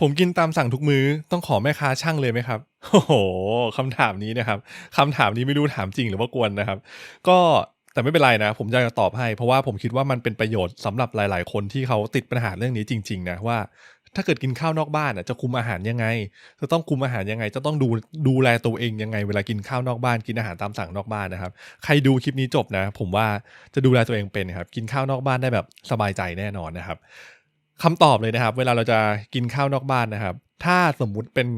ผมกินตามสั่งทุกมื้อต้องขอแม่ค้าช่างเลยไหมครับโอ้โหคำถามนี้นะครับคำถามนี้ไม่รู้ถามจริงหรือว่ากวนนะครับ ก็แต่ไม่เป็นไรนะ ผมจะตอบให้ เพราะว่าผมคิดว่ามันเป็นประโยชน์สำหรับหลาย ๆ คนที่เขาติดปัญหาเรื่องนี้จริง ๆ นะว่า ถ้าเกิดกินข้าวนอกบ้านอะจะคุมอาหารยังไง จะต้องคุมอาหารยังไง จะต้องดูดูแลตัวเองยังไง เวลากินข้าวนอกบ้านกินอาหารตามสั่งนอกบ้านนะครับ ใครดูคลิปนี้จบนะ ผมว่าจะดูแลตัวเองเป็นครับกินข้าวนอกบ้านได้แบบสบายใจแน่นอนนะครับ คำตอบเลยนะครับ เวลาเราจะกินข้าวนอกบ้านนะครับ ถ้าสมมุติเป็น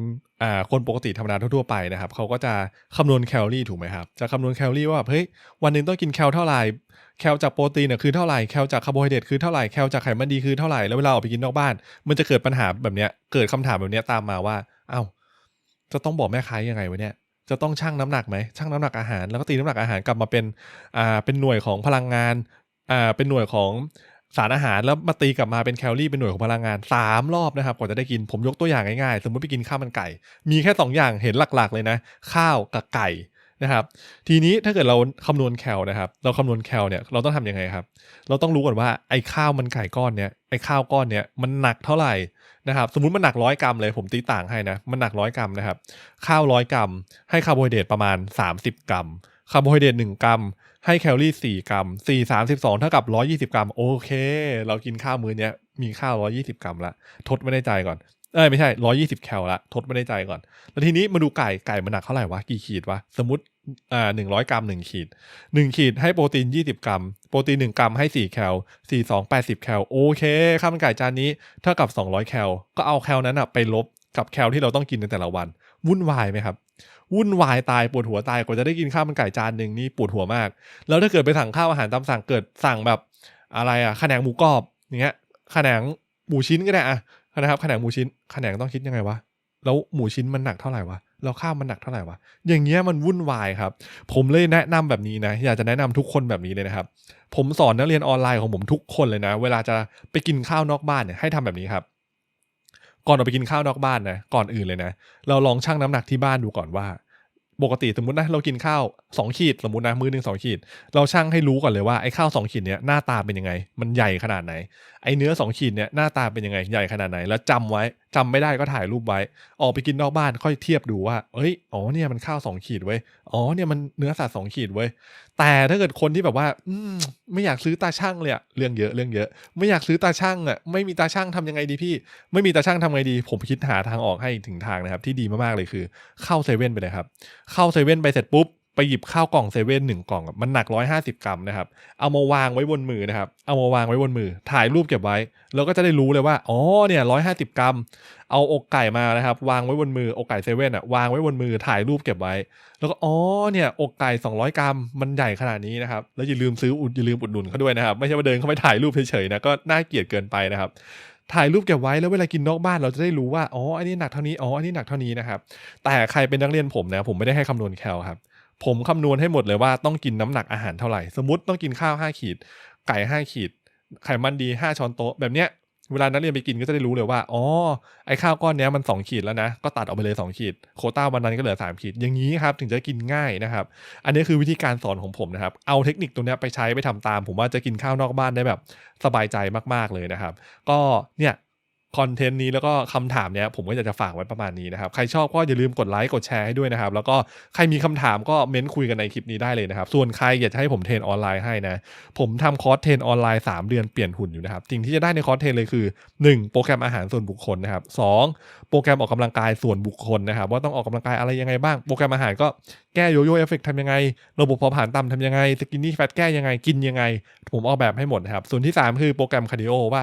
อ่าคนปกติธรรมดาทั่วๆไปนะครับเขาก็จะคำนวณแคลอรี่ถูกไหมครับ จะคำนวณแคลอรี่ว่าแบบเฮ้ยวันหนึงต้องกินแคลเท่าไหร่แคลจากโปรตีนเนี่ยคือเท่าไหร่แคลจากคาร์โบไฮเดรตคือเท่าไหร่แคลจากไขมันดีคือเท่าไหร่แล้วเวลาออกไปกินนอกบ้าน มันจะเกิดปัญหาแบบเนี้ยเกิดคำถามแบบเนี้ยตามมาว่าเอ้าจะต้องบอกแม่ค้ายังไงวะเนี่ยจะต้องชั่งน้ำหนักไหมชั่งน้ำหนักอาหารแล้วก็ตีน้ำหนักอาหารกลับมาเป็นอ่าเป็นหน่วยของพลังงานอ่าเป็นหน่วยของ สารอาหารแล้วมาตีกลับมาเป็นแคลอรี่เป็นหน่วยของพลังงานสามรอบนะครับกว่าจะได้กินผมยกตัวอย่างง่ายๆ สมมติไปกินข้าวมันไก่ มีแค่สองอย่างเห็นหลักๆ เลยนะ ข้าวกับไก่นะครับ ทีนี้ถ้าเกิดเราคำนวณแคลนะครับ เราคำนวณแคลเนี่ยเราต้องทำยังไงครับ เราต้องรู้ก่อนว่าไอ้ข้าวมันไก่ก้อนเนี้ยไอ้ข้าวก้อนเนี้ยมันหนักเท่าไหร่นะครับ สมมติมันหนักร้อยกรัมเลยผมตีต่างให้นะมันหนักร้อยกรัมนะครับข้าวร้อยกรัมให้คาร์โบไฮเดรตประมาณ 30 กรัม คาร์โบไฮเดรต1กรัม ให้แคลอรี่4กรัม4 32เท่ากับ120กรัม โอเค เรากินข้าวมื้อเนี้ยมีข้าว120กรัมละ ทดไม่ได้ใจก่อน เอ้ยไม่ใช่120แคลละทดไม่ได้ใจก่อน แล้วทีนี้มาดูไก่ไก่มันหนักเท่าไหร่วะ กี่ขีดวะ สมมติอ่า100กรัม1ขีด1ขีดให้โปรตีน20กรัม โปรตีน1กรัมให้4แคล4 2 80แคลโอเคข้าวมันไก่จานนี้เท่ากับ200แคลก็เอาแคลนั้นอะไปลบ กับแคลที่เราต้องกินในแต่ละวัน วุ่นวายไหมครับ วุ่นวายตายปวดหัวตายกว่าจะได้กินข้าวมันไก่จานหนึ่งนี่ปวดหัวมาก แล้วถ้าเกิดไปสั่งข้าวอาหารตามสั่งเกิดสั่งแบบอะไรอะแขนงหมูกรอบอย่างเงี้ยแขนงหมูชิ้นก็ได้อะนะครับแขนงหมูชิ้นแขนงต้องคิดยังไงวะแล้วหมูชิ้นมันหนักเท่าไหร่วะแล้วข้าวมันหนักเท่าไหร่วะอย่างเงี้ยมันวุ่นวายครับ ผมเลยแนะนำแบบนี้นะ อยากจะแนะนำทุกคนแบบนี้เลยนะครับ ผมสอนนักเรียนออนไลน์ของผมทุกคนเลยนะ เวลาจะไปกินข้าวนอกบ้านเนี่ยให้ทำแบบนี้ครับ ก่อนออกไปกินข้าวนอกบ้านนะก่อนอื่นเลยนะ เราลองชั่งน้ำหนักที่บ้านดูก่อนว่า ปกติสมมตินะเรากินข้าวสองขีดสมมตินะ มือหนึ่งสองขีด เราชั่งให้รู้ก่อนเลยว่าไอ้ข้าวสองขีดเนี้ยหน้าตาเป็นยังไง มันใหญ่ขนาดไหน ไอ้เนื้อสองขีดเนี้ยหน้าตาเป็นยังไงใหญ่ขนาดไหน แล้วจำไว้จำไม่ได้ก็ถ่ายรูปไว้ ออกไปกินนอกบ้านค่อยเทียบดูว่า เอ้ย อ๋อเนี่ยมันข้าวสองขีดเว้ย อ๋อเนี่ยมันเนื้อสัตว์สองขีดเว้ย แต่ถ้าเกิดคนที่แบบว่า อืมไม่อยากซื้อตาช่างเลยอะเรื่องเยอะเรื่องเยอะ ไม่อยากซื้อตาช่างอะไม่มีตาช่างทำยังไงดีพี่ ไม่มีตาช่างทำไงดี ผมคิดหาทางออกให้ถึงทางนะครับ ที่ดีมากๆเลยคือ เข้าเซเว่นไปเลยครับ เข้าเซเว่นไปเสร็จปุ๊บ ไปหยิบข้าวกล่องเซเว่นหนึ่งกล่องมันหนักร้อยห้าสิบกรัมนะครับ เอามาวางไว้บนมือนะครับ เอามาวางไว้บนมือ ถ่ายรูปเก็บไว้ แล้วก็จะได้รู้เลยว่า อ๋อ เนี่ยร้อยห้าสิบกรัม เอาอกไก่มานะครับ วางไว้บนมือ อกไก่เซเว่นอะ วางไว้บนมือ ถ่ายรูปเก็บไว้ แล้วก็ อ๋อ เนี่ยอกไก่200กรัม มันใหญ่ขนาดนี้นะครับ แล้วอย่าลืมซื้ออุดอย่าลืมอุดหนุนเขาด้วยนะครับ ไม่ใช่ว่าเดินเข้าไปถ่ายรูปเฉยๆนะ ก็น่าเกลียดเกินไปนะครับถ่ายรูปเก็บไว้แล้วเวลากินนอกบ้านเราจะได้รู้ว่า อ๋อ อันนี้หนักเท่านี้ อ๋อ อันนี้หนักเท่านี้นะครับ แต่ใครเป็นนักเรียนผมนะ ผมไม่ได้ให้คำนวณแคลครับ ผมคำนวณให้หมดเลยว่าต้องกินน้ำหนักอาหารเท่าไหร่ สมมติต้องกินข้าว 5 ขีด ไก่ 5 ขีด ไขมันดี 5 ช้อนโต๊ะ แบบเนี้ย เวลานักเรียนไปกินก็จะได้รู้เลยว่า อ๋อ ไอข้าวก้อนเนี้ยมัน 2 ขีดแล้วนะ ก็ตัดออกไปเลย 2 ขีด โคต้าวันนั้นก็เหลือ 3 ขีด อย่างนี้ครับ ถึงจะกินง่ายนะครับ อันนี้คือวิธีการสอนของผมนะครับ เอาเทคนิคตรงเนี้ยไปใช้ไปทำตาม ผมว่าจะกินข้าวนอกบ้านได้แบบสบายใจมากๆเลยนะครับ ก็เนี่ย คอนเทนต์นี้แล้วก็คำถามเนี้ยผมก็อยากจะฝากไว้ประมาณนี้นะครับ ใครชอบก็อย่าลืมกดไลค์กดแชร์ให้ด้วยนะครับ แล้วก็ใครมีคำถามก็เม้นคุยกันในคลิปนี้ได้เลยนะครับ ส่วนใครอยากจะให้ผมเทรนออนไลน์ให้นะ ผมทำคอร์สเทรนออนไลน์ 3 เดือนเปลี่ยนหุ่นอยู่นะครับ สิ่งที่จะได้ในคอร์สเทรนเลยคือ 1. โปรแกรมอาหารส่วนบุคคลนะครับ 2. โปรแกรมออกกำลังกายส่วนบุคคลนะครับ ว่าต้องออกกำลังกายอะไรยังไงบ้าง โปรแกรมอาหารก็แก้โยโย่เอฟเฟกต์ทำยังไง ระบบเผาผลาญต่ำทำยังไง สกินนี่แฟตแก้ยังไง กินยังไง ผมออกแบบให้หมดนะครับ ส่วนที่ 3 คือโปรแกรมคาร์ดิโอว่า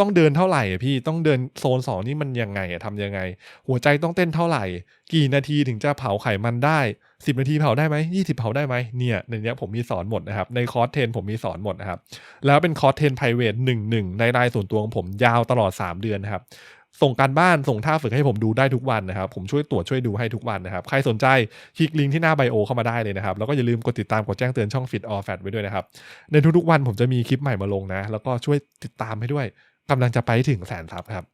ต้องเดินเท่าไหร่อะพี่ต้องเดินโซน2นี่มันยังไงอะทำยังไง หัวใจต้องเต้นเท่าไหร่ กี่นาทีถึงจะเผาไขมันได้10นาทีเผาได้ไหม20เผาได้ไหมเนี่ยในนี้ผมมีสอนหมดนะครับ ในคอร์สเทรนผมมีสอนหมดนะครับ แล้วเป็นคอร์สเทรนไพรเวทหนึ่งหนึ่งในรายส่วนตัวของผมยาวตลอด3เดือนนะครับส่งการบ้านส่งท่าฝึกให้ผมดูได้ทุกวันนะครับ ผมช่วยตรวจช่วยดูให้ทุกวันนะครับ ใครสนใจคลิกลิงก์ที่หน้าไบโอเข้ามาได้เลยนะครับ แล้วก็อย่าลืมกดติดตามกดแจ้งเตือนช่อง Fit or Fat ไว้ด้วยนะครับ ในทุกๆวันผมจะมีคลิปใหม่มาลงนะ แล้วก็ช่วยติดตามให้ด้วย กำลังจะไปถึงแสนซับครับ